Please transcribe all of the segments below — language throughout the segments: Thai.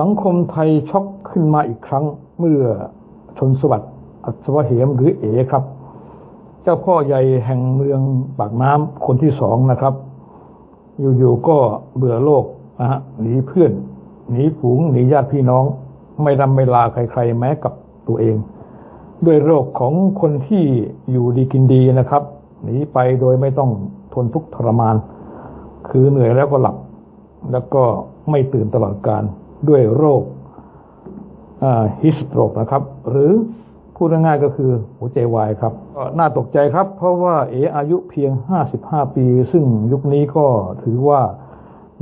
สังคมไทยช็อกขึ้นมาอีกครั้งเมื่อชนสวัสดิ์อัศวะเหมหรือเอครับ เจ้าพ่อใหญ่แห่งเมืองปากน้ำคนที่สองนะครับ อยู่ๆก็เบื่อโลกนะฮะหนีเพื่อน หนีฝูงหนีญาติพี่น้อง ไม่รำไม่ลาใคร ๆ แม้กับตัวเอง ด้วยโรคของคนที่อยู่ดีกินดีนะครับหนีไปโดยไม่ต้องทนทุกข์ทรมาน คือเหนื่อยแล้วก็หลับ แล้วก็ไม่ตื่นตลอดการ ด้วยโรคฮิสโตรกนะครับ หรือพูดง่ายๆก็คือหัวใจวายครับก็น่าตกใจครับ เพราะว่าเออายุเพียง 55 ปี ซึ่งยุคนี้ก็ถือว่า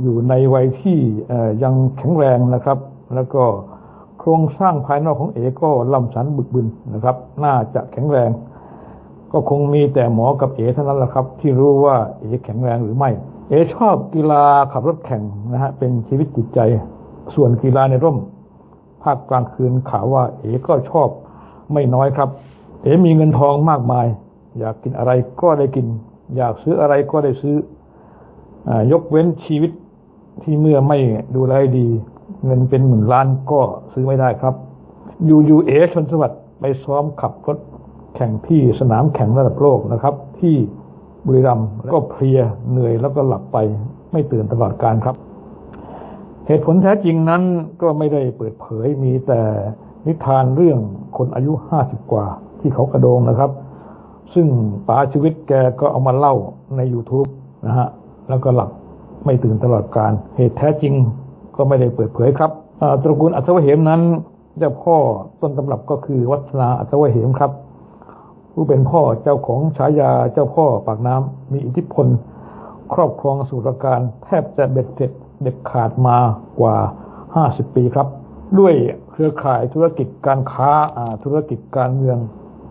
อยู่ในวัยที่ยังแข็งแรงนะครับ แล้วก็โครงสร้างภายนอกของเอก็ล่ำสันบึกบึนนะครับ น่าจะแข็งแรง ก็คงมีแต่หมอกับเอเท่านั้นแหละครับ ที่รู้ว่าเอแข็งแรงหรือไม่ เอชอบกีฬาขับรถแข่งนะฮะเป็นชีวิตจิตใจ ส่วนกีฬาในร่ม ภาคกลางคืนข่าวว่า เอก็ชอบไม่น้อยครับ เอมีเงินทองมากมาย อยากกินอะไรก็ได้กิน อยากซื้ออะไรก็ได้ซื้ออยกเว้นชีวิตที่เมื่อไม่ดูแลดี เงินเป็นหมื่นล้านก็ซื้อไม่ได้ครับอยู่ยูเอชนสวัสดิ์ไปซ้อมขับรถแข่งที่สนามแข่งระดับโลกนะครับ ที่บุรีรัมย์แล้วก็เพลียเหนื่อยแล้วก็หลับไปไม่ตื่นตลอดการครับ เหตุผลแท้จริงนั้นก็ไม่ได้เปิดเผยมีแต่นิทานเรื่องคนอายุห้าสิบกว่าที่เขากระโดงนะครับ ซึ่งป๋าชีวิตแกก็เอามาเล่าใน YouTube นะฮะ แล้วก็หลับไม่ตื่นตลอดการ เหตุแท้จริงก็ไม่ได้เปิดเผยครับตระกูลอัศวะเหมนั้นเจ้าพ่อต้นตำรับก็คือวัฒนาอัศวะเหมครับ ผู้เป็นพ่อเจ้าของฉายาเจ้าพ่อปากน้ำมีอิทธิพล ครอบครองสูตรการแทบจะเบ็ดเสร็จ เด็ดขาดมากว่า 50 ปีครับ ด้วยเครือข่ายธุรกิจการค้าธุรกิจการเมือง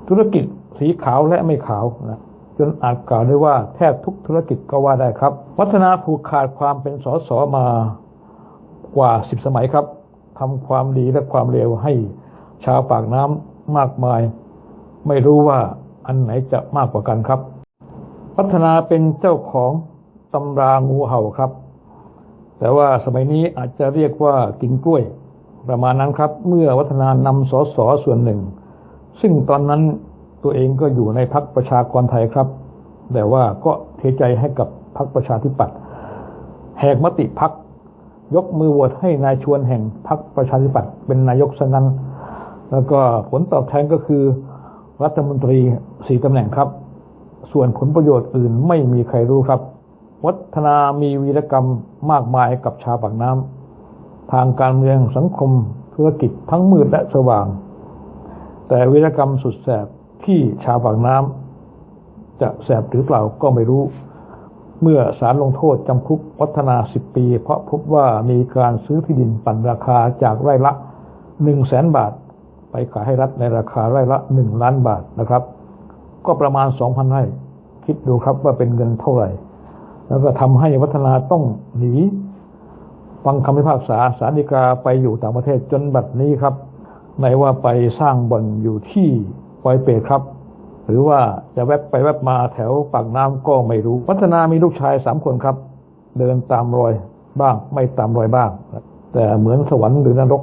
ธุรกิจสีขาวและไม่ขาวนะจนอาจกล่าวได้ว่าแทบทุกธุรกิจก็ว่าได้ครับ วัฒนาผูกขาดความเป็นสสมากว่า 10 สมัยครับทำความดีและความเลวให้ชาวปากน้ำมากมาย ไม่รู้ว่าอันไหนจะมากกว่ากันครับ พัฒนาเป็นเจ้าของตำรางูเห่าครับ แต่ว่าสมัยนี้อาจจะเรียกว่ากินกล้วย ประมาณนั้นครับ เมื่อวัฒนานำสสส่วนหนึ่ง ซึ่งตอนนั้นตัวเองก็อยู่ในพักประชากรไทยครับ แต่ว่าก็เทใจให้กับพักประชาธิปัตย์แหกมติพักยกมือโหวตให้นายชวนแห่งพักประชาธิปัตย์เป็นนายกซะนั้น แล้วก็ผลตอบแทนก็คือรัฐมนตรีสี่ตำแหน่งครับ ส่วนผลประโยชน์อื่นไม่มีใครรู้ครับ วัฒนามีวีรกรรม มากมายกับชาวปากน้ำทางการเมืองสังคมธุรกิจทั้งมืดและสว่าง แต่วีรกรรมสุดแสบที่ชาวปากน้ำจะแสบหรือเปล่าก็ไม่รู้ เมื่อศาลลงโทษจำคุกวัฒนาสิบปี เพราะพบว่ามีการซื้อที่ดินปั่นราคาจากไร่ละหนึ่งแสนบาท ไปขายให้รัฐในราคาไร่ละหนึ่งล้านบาทนะครับ ก็ประมาณสองพันไร่คิดดูครับว่าเป็นเงินเท่าไหร่ แล้วก็ทำให้วัฒนาต้องหนีฟังคำพิพากษาสารดีกาไปอยู่ต่างประเทศจนบัดนี้ครับไหนว่าไปสร้างบ่อนอยู่ที่ปอยเปตครับ หรือว่าจะแวบไปแวบมาแถวปากน้ำก็ไม่รู้ วัฒนามีลูกชายสามคนครับ เดินตามรอยบ้าง ไม่ตามรอยบ้าง แต่เหมือนสวรรค์หรือนรก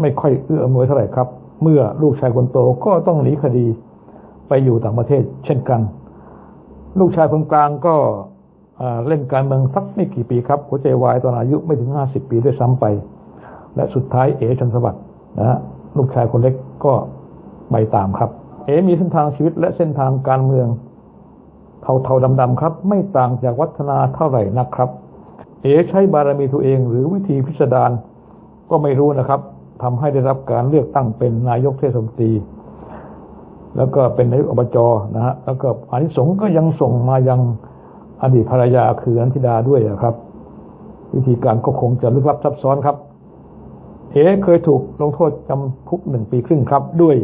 ไม่ค่อยเอื้ออำนวยเท่าไหร่ครับ เมื่อลูกชายคนโตก็ต้องหนีคดี ไปอยู่ต่างประเทศ เช่นกัน ลูกชายคนกลางก็ เล่นการเมืองสักไม่กี่ปีครับหัวใจวายตอนอายุไม่ถึงห้าสิบปีด้วยซ้ำไป และสุดท้ายเอ๋ชนสวัสดิ์นะฮะลูกชายคนเล็กก็ไปตามครับ เอ๋มีเส้นทางชีวิตและเส้นทางการเมืองเทาๆดำๆครับ ไม่ต่างจากวัฒนาเท่าไหร่นักครับ เอ๋ใช้บารมีตัวเองหรือวิธีพิสดารก็ไม่รู้นะครับทำให้ได้รับการเลือกตั้งเป็นนายกเทศมนตรีแล้วก็เป็นนายกอบจนะฮะแล้วก็อานิสงส์ก็ยังส่งมายัง อดีตภรรยาคืออันธิดาด้วยนะครับ วิธีการก็คงจะลึกลับซับซ้อนครับ เอ๋เคยถูกลงโทษจำคุกหนึ่งปีครึ่งครับ ด้วย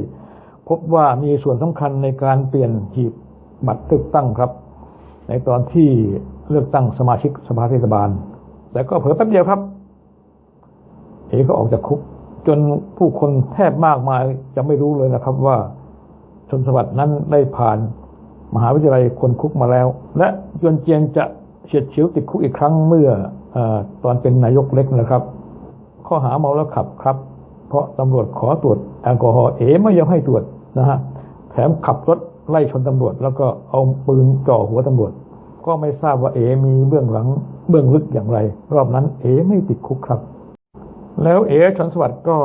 พบว่ามีส่วนสำคัญในการเปลี่ยนหีบบัตรเลือกตั้งครับ ในตอนที่เลือกตั้งสมาชิกสภาเทศบาล แต่ก็เผลอแป๊บเดียวครับ เอ๋ก็ออกจากคุก จนผู้คนแทบมากมายจะไม่รู้เลยนะครับว่าชนสวัสดิ์นั้นได้ผ่าน มหาวิทยาลัยคนคุกมาแล้ว และยวนเจียนจะเฉียดฉิวติดคุกอีกครั้งเมื่อออตอนเป็นนายกเล็กนะครับขข้อหาเมาแล้วขับครับ เพราะตำรวจขอตรวจแอลกอฮอล์เอไม่ยอมให้ตรวจนะฮะแถมขับรถไล่ชนตำรวจ แล้วก็เอาปืนจ่อหัวตำรวจ ก็ไม่ทราบว่าเอมีเบื้องหลังเบื้องลึกอย่างไร รอบนั้นเอไม่ติดคุกครับ แล้วเอชนสวัสดิ์ก็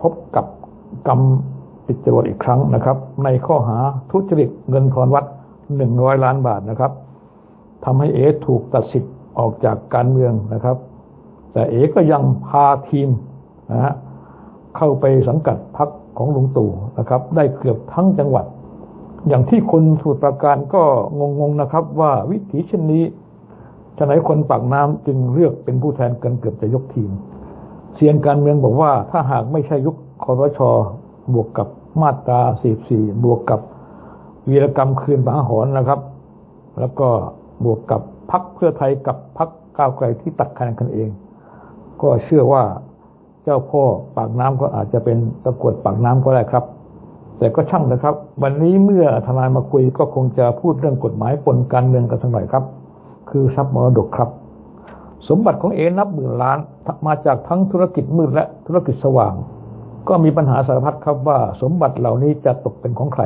พบกับกรรม ติดจรวดอีกครั้งนะครับ ในข้อหาทุจริตเงินทอนวัดหนึ่งร้อยล้านบาทนะครับทำให้เอถูกตัดสิทธิ์ออกจากการเมืองนะครับ แต่เอก็ยังพาทีมนะฮะเข้าไปสังกัดพรรคของลุงตู่นะครับ ได้เกือบทั้งจังหวัด อย่างที่คนสมุดประการก็งงๆนะครับ ว่าวิถีเช่นนี้จะไหนคนปากน้ำจึงเลือกเป็นผู้แทนกันเกือบจะยกทีม เสียงการเมืองบอกว่าถ้าหากไม่ใช่ยุคคอรช บวกกับมาตรา44บวกกับวีรกรรมคืนมหาหอนนะครับ แล้วก็บวกกับพักเพื่อไทยกับพักก้าวไกลที่ตัดคะแนนกันเอง ก็เชื่อว่าเจ้าพ่อปากน้ำก็อาจจะเป็นตะกวดปากน้ำก็ได้ครับ แต่ก็ช่างนะครับ วันนี้เมื่อทนายมาคุยก็คงจะพูดเรื่องกฎหมายปนการเมืองกันสักหน่อยครับ คือทรัพย์มรดกครับ สมบัติของเอนับหมื่นล้านมาจากทั้งธุรกิจมืดและธุรกิจสว่าง ก็มีปัญหาสารพัดครับว่าสมบัติเหล่านี้จะตกเป็นของใคร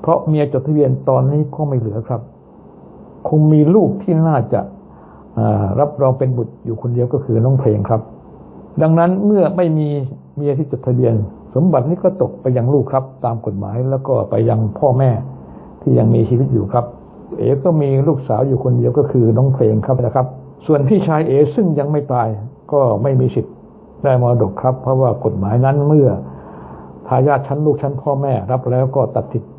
เพราะเมียจดทะเบียนตอนนี้ก็ไม่เหลือครับ คงมีลูกที่น่าจะารับรองเป็นบุตรอยู่คนเดียวก็คือน้องเพลงครับ ดังนั้นเมื่อไม่มีเมียที่จดทะเบียน สมบัตินี้ก็ตกไปยังลูกครับ ตามกฎหมายแล้วก็ไปยังพ่อแม่ที่ยังมีชีวิตอยู่ครับ เอ๋ก็มีลูกสาวอยู่คนเดียวก็คือน้องเพลงครับนะครับ ส่วนพี่ชายเอ๋ซึ่งยังไม่ตายก็ไม่มีสิทธิ์ ได้มรดกครับ เพราะว่ากฎหมายนั้นเมื่อทายาทชั้นลูกชั้นพ่อแม่รับแล้วก็ตัดสิทธิ์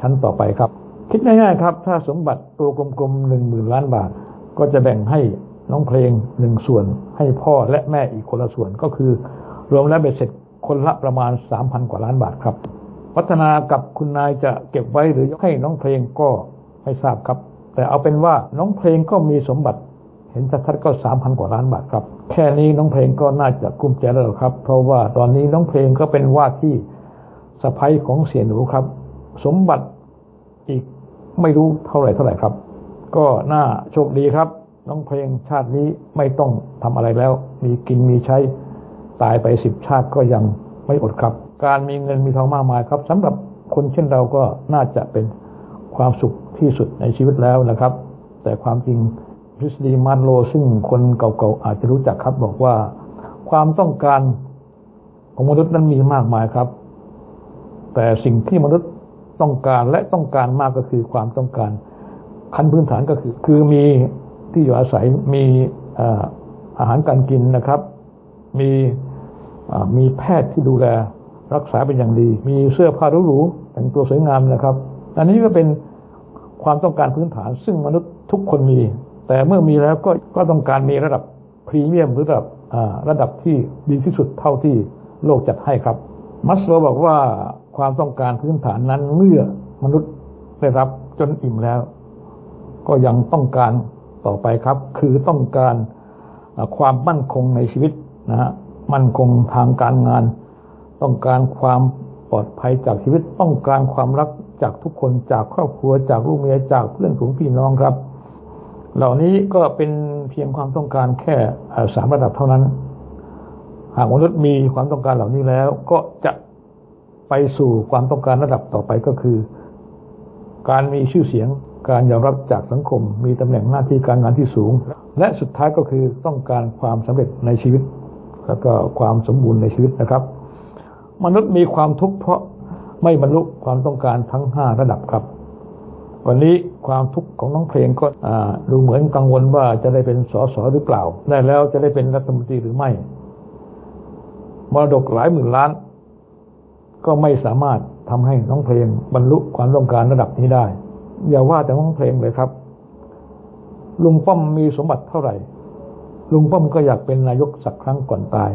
ชั้นต่อไปครับ คิดง่ายๆครับ ถ้าสมบัติตัวกลมๆหนึ่งหมื่นล้านบาท ก็จะแบ่งให้น้องเพลงหนึ่งส่วน ให้พ่อและแม่อีกคนละส่วนก็คือ รวมแล้วเบ็ดเสร็จคนละประมาณ3,000กว่าล้านบาทครับ พัฒนากับคุณนายจะเก็บไว้หรือยกให้น้องเพลงก็ไม่ทราบครับ แต่เอาเป็นว่าน้องเพลงก็มีสมบัติ ห็นชัดๆก็3,000กว่าล้านบาทครับ แค่นี้น้องเพลงก็น่าจะกุ้มใจแล้วครับ เพราะว่าตอนนี้น้องเพลงก็เป็นว่าที่สะพ้ยของเสียหนูครับ สมบัติอีกไม่รู้เท่าไหร่เท่าไหร่ครับ ก็น่าโชคดีครับ น้องเพลงชาตินี้ไม่ต้องทำอะไรแล้ว มีกินมีใช้ ตายไปสิบชาติก็ยังไม่อดครับ การมีเงินมีทองมากมายครับสำหรับคนเช่นเราก็น่าจะเป็นความสุขที่สุดในชีวิตแล้วนะครับ แต่ความจริง ทฤษฎีมาร์โล ซึ่งคนเก่าๆอาจจะรู้จักครับ บอกว่าความต้องการของมนุษย์นั้นมีมากมายครับ แต่สิ่งที่มนุษย์ต้องการและต้องการมากก็คือความต้องการขั้นพื้นฐานก็คือ คือมีที่อยู่อาศัยมีอาหารการกินนะครับ มีมีแพทย์ที่ดูแลรักษาเป็นอย่างดี มีเสื้อผ้าหรูๆแต่งตัวสวยงามนะครับ อันนี้ก็เป็นความต้องการพื้นฐาน ซึ่งมนุษย์ทุกคนมี แต่เมื่อมีแล้วก็ก็ต้องการมีระดับพรีเมียมหรือระดับระดับที่ดีที่สุดเท่าที่โลกจัดให้ครับ มัสโลบอกว่าความต้องการพื้นฐานนั้นเมื่อมนุษย์ได้รับจนอิ่มแล้ว ก็ยังต้องการต่อไปครับ คือต้องการความมั่นคงในชีวิตนะฮะมั่นคงทางการงาน ต้องการความปลอดภัยจากชีวิตต้องการความรักจากทุกคนจากครอบครัวจากลูกเมียจากเพื่อนฝูงพี่น้องครับ เหล่านี้ก็เป็นเพียงความต้องการแค่สามระดับเท่านั้น หากมนุษย์มีความต้องการเหล่านี้แล้วก็จะไปสู่ความต้องการระดับต่อไปก็คือ การมีชื่อเสียง การยอมรับจากสังคม มีตำแหน่งหน้าที่การงานที่สูง และสุดท้ายก็คือต้องการความสำเร็จในชีวิต แล้วก็ความสมบูรณ์ในชีวิตนะครับ มนุษย์มีความทุกข์เพราะไม่บรรลุความต้องการทั้งห้าระดับครับ วันนี้ ความทุกข์ของน้องเพลงก็ดูเหมือนกังวลว่าจะได้เป็นสสหรือเปล่า ได้แล้วจะได้เป็นรัฐมนตรีหรือไม่ มรดกหลายหมื่นล้าน ก็ไม่สามารถทำให้น้องเพลงบรรลุความต้องการระดับนี้ได้ อย่าว่าแต่น้องเพลงเลยครับ ลุงป้อมมีสมบัติเท่าไหร่ ลุงป้อมก็อยากเป็นนายกสักครั้งก่อนตาย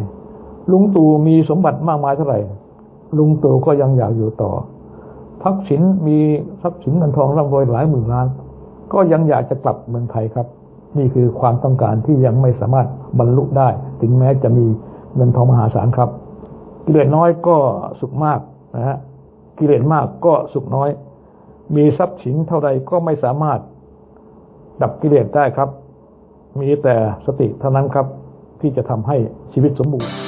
ลุงตู่มีสมบัติมากมายเท่าไหร่ ลุงตู่ก็ยังอยากอยู่ต่อ ทักษิณมีทรัพย์สินเงินทองร่ำรวยหลายหมื่นล้าน ก็ยังอยากจะกลับเมืองไทยครับ นี่คือความต้องการที่ยังไม่สามารถบรรลุได้ ถึงแม้จะมีเงินทองมหาศาลครับ กิเลสน้อยก็สุขมากนะฮะกิเลสมากก็สุขน้อย มีทรัพย์สินเท่าใดก็ไม่สามารถดับกิเลสได้ครับ มีแต่สติเท่านั้นครับ ที่จะทำให้ชีวิตสมบูรณ์